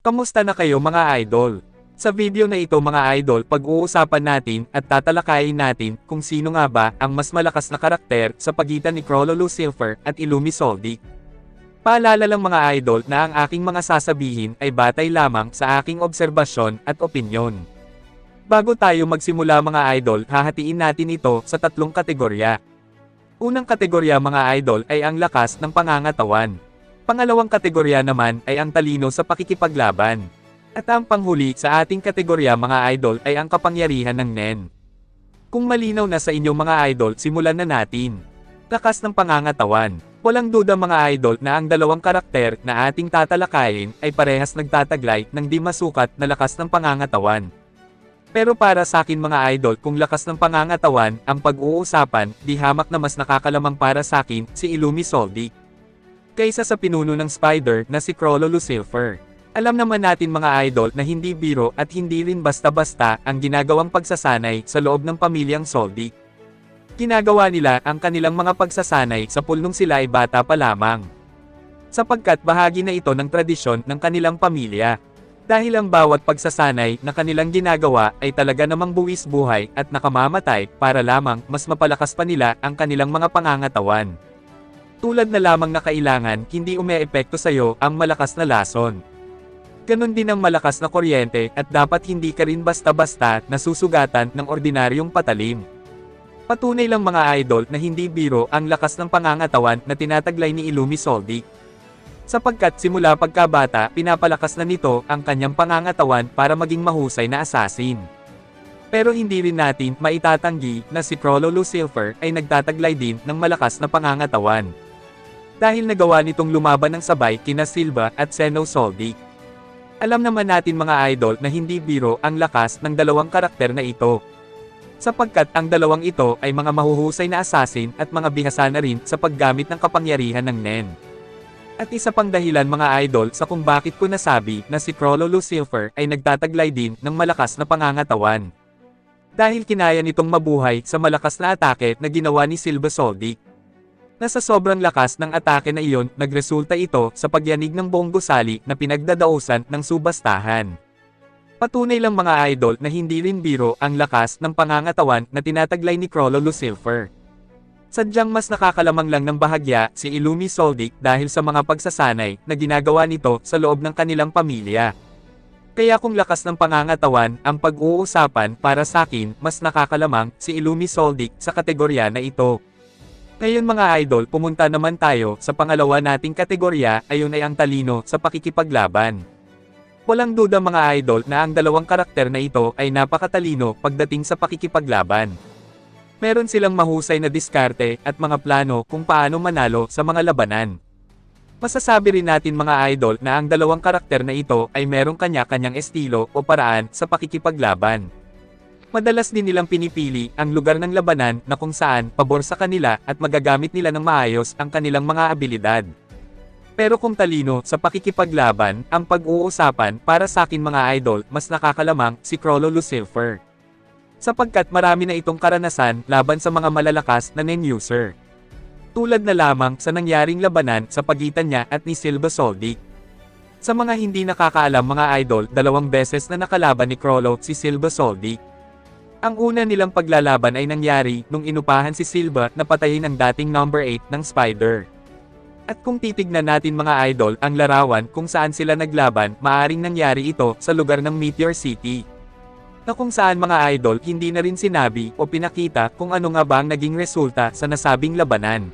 Kamusta na kayo mga idol? Sa video na ito mga idol pag-uusapan natin at tatalakayin natin kung sino nga ba ang mas malakas na karakter sa pagitan ni Crollo Lucifer at Illumi Soldic. Paalala lang mga idol na ang aking mga sasabihin ay batay lamang sa aking obserbasyon at opinyon. Bago tayo magsimula mga idol, hahatiin natin ito sa tatlong kategorya. Unang kategorya mga idol ay ang lakas ng pangangatawan. Pangalawang kategorya naman ay ang talino sa pakikipaglaban. At ang panghuli sa ating kategorya mga idol ay ang kapangyarihan ng NEN. Kung malinaw na sa inyong mga idol, simulan na natin. Lakas ng pangangatawan. Walang duda mga idol na ang dalawang karakter na ating tatalakayin ay parehas nagtataglay ng di masukat na lakas ng pangangatawan. Pero para sa akin mga idol kung lakas ng pangangatawan ang pag-uusapan, di hamak na mas nakakalamang para sa akin si Illumi Soldic. Kaysa sa pinuno ng spider na si Crollo Lucifer. Alam naman natin mga idol na hindi biro at hindi rin basta-basta ang ginagawang pagsasanay sa loob ng pamilyang Soldic. Ginagawa nila ang kanilang mga pagsasanay sa pulnong sila ay bata pa lamang. Sapagkat bahagi na ito ng tradisyon ng kanilang pamilya. Dahil ang bawat pagsasanay na kanilang ginagawa ay talaga namang buwis buhay at nakamamatay para lamang mas mapalakas pa nila ang kanilang mga pangangatawan. Tulad na lamang na kailangan hindi umeepekto sa iyo ang malakas na lason. Ganon din ang malakas na kuryente at dapat hindi ka rin basta-basta nasusugatan ng ordinaryong patalim. Patunay lang mga idol na hindi biro ang lakas ng pangangatawan na tinataglay ni Illumi Soldic. Sapagkat simula pagkabata, pinapalakas na nito ang kanyang pangangatawan para maging mahusay na assassin. Pero hindi rin natin maitatanggi na si Crollo Lucifer ay nagtataglay din ng malakas na pangangatawan. Dahil nagawa nitong lumaban ng sabay kina Silva at Seno Soldic. Alam naman natin mga idol na hindi biro ang lakas ng dalawang karakter na ito. Sapagkat ang dalawang ito ay mga mahuhusay na assassin at mga bihasa na rin sa paggamit ng kapangyarihan ng NEN. At isa pang dahilan mga idol sa kung bakit ko nasabi na si Crollo Lucifer ay nagtataglay din ng malakas na pangangatawan. Dahil kinaya nitong mabuhay sa malakas na atake na ginawa ni Silva Soldic. Nasa sobrang lakas ng atake na iyon, nagresulta ito sa pagyanig ng buong gusali na pinagdadausan ng subastahan. Patunay lang mga idol na hindi rin biro ang lakas ng pangangatawan na tinataglay ni Crollo Lucifer. Sadyang mas nakakalamang lang ng bahagya si Illumi Soldic dahil sa mga pagsasanay na ginagawa nito sa loob ng kanilang pamilya. Kaya kung lakas ng pangangatawan ang pag-uusapan para sa akin, mas nakakalamang si Illumi Soldic sa kategorya na ito. Ngayon mga idol, pumunta naman tayo sa pangalawa nating kategorya, ayon ay ang talino sa pakikipaglaban. Walang duda mga idol na ang dalawang karakter na ito ay napakatalino pagdating sa pakikipaglaban. Meron silang mahusay na diskarte at mga plano kung paano manalo sa mga labanan. Masasabi rin natin mga idol na ang dalawang karakter na ito ay merong kanya-kanyang estilo o paraan sa pakikipaglaban. Madalas din nilang pinipili ang lugar ng labanan na kung saan pabor sa kanila at magagamit nila ng maayos ang kanilang mga abilidad. Pero kung talino sa pakikipaglaban, ang pag-uusapan para sa akin mga idol, mas nakakalamang si Crollo Lucifer sapagkat marami na itong karanasan laban sa mga malalakas na NEN user. Tulad na lamang sa nangyaring labanan sa pagitan niya at ni Silva Soldic. Sa mga hindi nakakaalam mga idol, dalawang beses na nakalaban ni Crollo si Silva Soldic. Ang una nilang paglalaban ay nangyari nung inupahan si Silva na patayin ang dating number 8 ng Spider. At kung titignan natin mga idol ang larawan kung saan sila naglaban, maaring nangyari ito sa lugar ng Meteor City na kung saan mga idol hindi na rin sinabi o pinakita kung ano nga ba ang naging resulta sa nasabing labanan.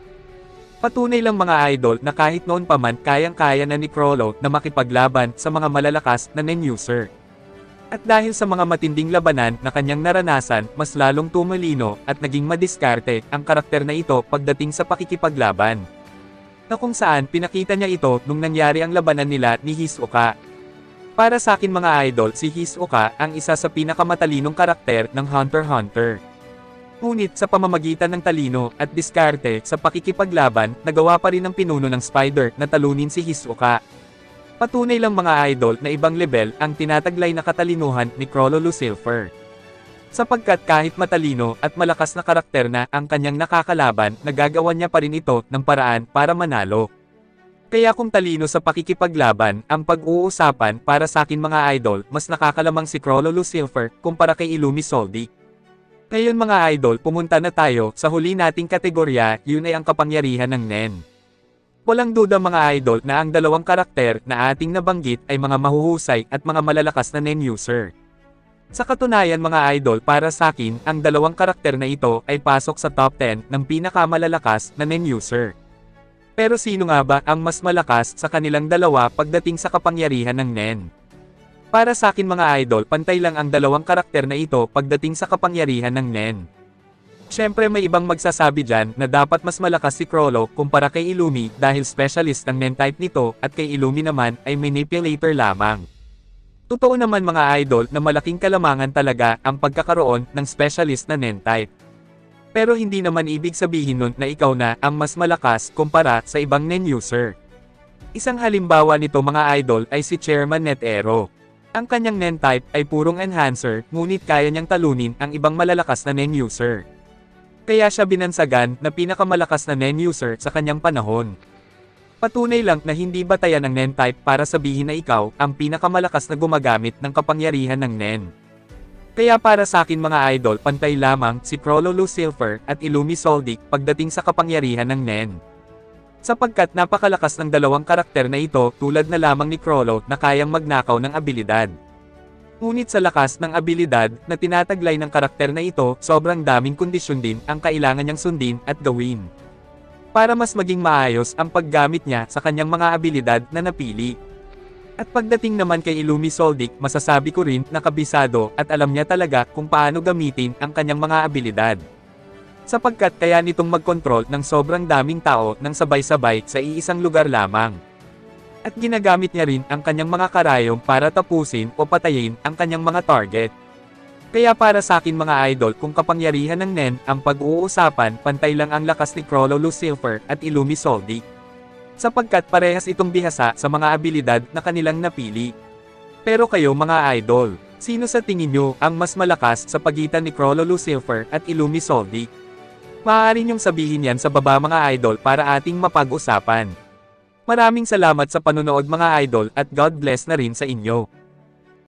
Patunay lang mga idol na kahit noon pa man kayang-kaya na ni Crollo na makipaglaban sa mga malalakas na NEN user. At dahil sa mga matinding labanan na kanyang naranasan, mas lalong tumalino at naging madiskarte ang karakter na ito pagdating sa pakikipaglaban. Na kung saan pinakita niya ito nung nangyari ang labanan nila ni Hisoka para sa akin mga idol, si Hisoka ang isa sa pinakamatalinong karakter ng Hunter x Hunter. Ngunit sa pamamagitan ng talino at diskarte sa pakikipaglaban, nagawa pa rin ng pinuno ng Spider na talunin si Hisoka. Patunay lang mga idol na ibang level ang tinataglay na katalinuhan ni Crollo Lucifer. Sapagkat kahit matalino at malakas na karakter na ang kanyang nakakalaban, nagagawa niya pa rin ito ng paraan para manalo. Kaya kung talino sa pakikipaglaban, ang pag-uusapan para sa akin mga idol, mas nakakalamang si Crollo Lucifer kumpara kay Illumi Soldi. Ngayon mga idol, pumunta na tayo sa huli nating kategorya, yun ay ang kapangyarihan ng Nen. Walang duda mga idol na ang dalawang karakter na ating nabanggit ay mga mahuhusay at mga malalakas na Nen user. Sa katunayan mga idol para sa akin, ang dalawang karakter na ito ay pasok sa top 10 ng pinakamalalakas na Nen user. Pero sino nga ba ang mas malakas sa kanilang dalawa pagdating sa kapangyarihan ng Nen? Para sa akin mga idol, pantay lang ang dalawang karakter na ito pagdating sa kapangyarihan ng Nen. Siyempre may ibang magsasabi dyan na dapat mas malakas si Crollo kumpara kay Illumi dahil specialist ng Nen type nito at kay Illumi naman ay manipulator lamang. Totoo naman mga idol na malaking kalamangan talaga ang pagkakaroon ng specialist na Nen type. Pero hindi naman ibig sabihin nun na ikaw na ang mas malakas kumpara sa ibang Nen user. Isang halimbawa nito mga idol ay si Chairman NetEro. Ang kanyang Nen type ay purong enhancer, ngunit kaya niyang talunin ang ibang malalakas na Nen user. Kaya siya binansagan na pinakamalakas na Nen user sa kanyang panahon. Patunay lang na hindi batayan ng Nen type para sabihin na ikaw ang pinakamalakas na gumagamit ng kapangyarihan ng Nen. Kaya para sa akin mga idol, pantay lamang si Crollo Lucifer at Illumi Soldic pagdating sa kapangyarihan ng Nen. Sapagkat napakalakas ng dalawang karakter na ito tulad na lamang ni Crollo na kayang magnakaw ng abilidad. Ngunit sa lakas ng abilidad na tinataglay ng karakter na ito, sobrang daming kondisyon din ang kailangan niyang sundin at gawin. Para mas maging maayos ang paggamit niya sa kanyang mga abilidad na napili. At pagdating naman kay Illumi Soldic, masasabi ko rin na kabisado at alam niya talaga kung paano gamitin ang kanyang mga abilidad. Sapagkat kaya nitong mag-control ng sobrang daming tao ng sabay-sabay sa iisang lugar lamang. At ginagamit niya rin ang kanyang mga karayom para tapusin o patayin ang kanyang mga target. Kaya para sa akin mga idol kung kapangyarihan ng Nen ang pag-uusapan pantay lang ang lakas ni Crollo Lucifer at Illumi Soldic. Sapagkat parehas itong bihasa sa mga abilidad na kanilang napili. Pero kayo mga idol, sino sa tingin nyo ang mas malakas sa pagitan ni Crollo Lucifer at Illumi Soldic? Maaari niyong sabihin yan sa baba mga idol para ating mapag-usapan. Maraming salamat sa panonood mga idol at God bless na rin sa inyo.